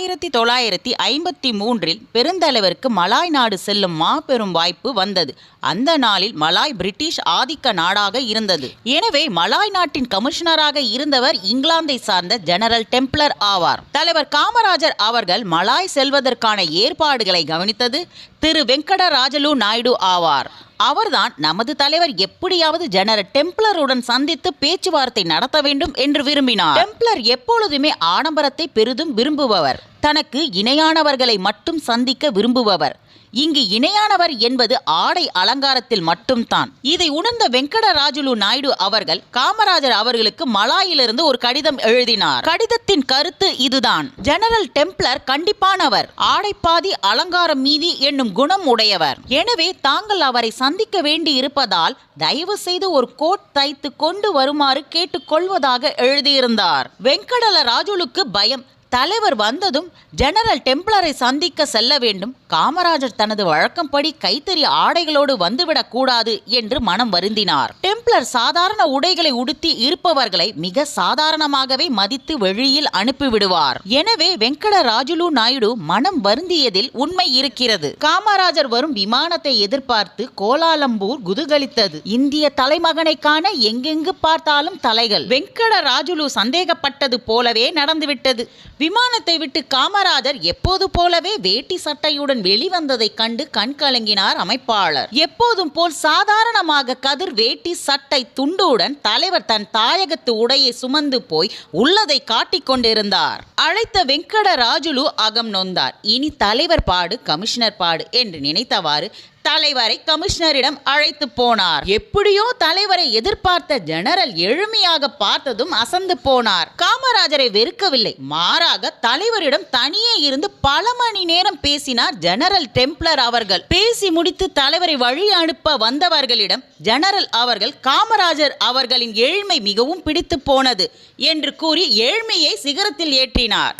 ஆயிரத்தி தொள்ளாயிரத்தி ஐம்பத்தி மூன்றில் பெருந்தலைவருக்கு மலாய் நாடு செல்லும் மாபெரும் வாய்ப்பு வந்தது. அந்த நாளில் மலாய் பிரிட்டிஷ் ஆதிக்க நாடாக இருந்தது. எனவே மலாய் நாட்டின் கமிஷனராக இருந்தவர் இங்கிலாந்தை சார்ந்த ஜெனரல் டெம்ப்ளர் ஆவார். தலைவர் காமராஜர் அவர்கள் மலாய் செல்வதற்கான ஏற்பாடுகளை கவனித்தது. திரு வெங்கடராஜலு நாயுடு ஆவார். அவர்தான் நமது தலைவர் எப்படியாவது ஜெனரல் டெம்ப்ளருடன் சந்தித்து பேச்சுவார்த்தை நடத்த வேண்டும் என்று விரும்பினார். டெம்ப்ளர் எப்பொழுதுமே ஆடம்பரத்தை பெரிதும் விரும்புபவர். தனக்கு இணையானவர்களை மட்டும் சந்திக்க விரும்புபவர். இங்கு இணையானவர் என்பது ஆடை அலங்காரத்தில் மட்டும்தான். இதை உணர்ந்த வெங்கடராஜுலு நாயுடு அவர்கள் காமராஜர் அவர்களுக்கு மலாயிலிருந்து ஒரு கடிதம் எழுதினார். கடிதத்தின் கருத்து இதுதான். ஜெனரல் டெம்ப்ளர் கண்டிப்பானவர் ஆடை பாதி அலங்காரம் மீதி என்னும் குணம் உடையவர். எனவே தாங்கள் அவரை சந்திக்க வேண்டி இருப்பதால் தயவு செய்து ஒரு கோட் தைத்து கொண்டு வருமாறு கேட்டுக்கொள்வதாக எழுதியிருந்தார். வெங்கடல ராஜுலுக்கு பயம் தலைவர் வந்ததும் ஜெனரல் டெம்ப்ளரை சந்திக்க செல்ல வேண்டும். காமராஜர் தனது வழக்கம்படி கைத்தறி ஆடைகளோடு வந்துவிடக்கூடாது என்று மனம் வருந்தினார். டெம்ப்ளர் சாதாரண உடைகளை உடுத்தி இருப்பவர்களை மிக சாதாரணமாகவே மதித்து வெளியில் அனுப்பிவிடுவார். எனவே வெங்கட ராஜுலு நாயுடு மனம் வருந்தியதில் உண்மை இருக்கிறது. காமராஜர் வரும் விமானத்தை எதிர்பார்த்து கோலாலம்பூர் குதுகலித்தது. இந்திய தலைமகனை காண எங்கெங்கு பார்த்தாலும் தலைகள். வெங்கட ராஜுலு சந்தேகப்பட்டது போலவே நடந்துவிட்டது. விமானத்தை விட்டு காமராஜர் எப்போது போலவே வேட்டி சட்டையுடன் வெளிவந்ததை கண்டு கண்கலங்கினார் அமைப்பாளர். எப்போதும் போல் சாதாரணமாக கதிர் வேட்டி சட்டை துண்டுடன் தலைவர் தன் தாயகத்து உடையை சுமந்து போய் உள்ளதை காட்டிக் கொண்டிருந்தார். அழைத்த வெங்கடராஜுலு அகம் நொந்தார். இனி தலைவர் பாடு கமிஷனர் பாடு என்று நினைத்தவாறு தலைவரை கமிஷனரிடம் அழைத்து போனார். எப்படியோ தலைவரை எதிர்பார்த்த ஜெனரல் எழுமையாக பார்த்ததும் அசந்து போனார். காமராஜரை வெறுக்கவில்லை. மாறாக தலைவரிடம் தனியே இருந்து பல மணி நேரம் பேசினார் ஜெனரல் டெம்ப்ளர் அவர்கள். பேசி முடித்து தலைவரை வழி அனுப்ப வந்தவர்களிடம் ஜெனரல் அவர்கள் காமராஜர் அவர்களின் ஏழ்மை மிகவும் பிடித்து போனது என்று கூறி ஏழ்மையை சிகரத்தில் ஏற்றினார்.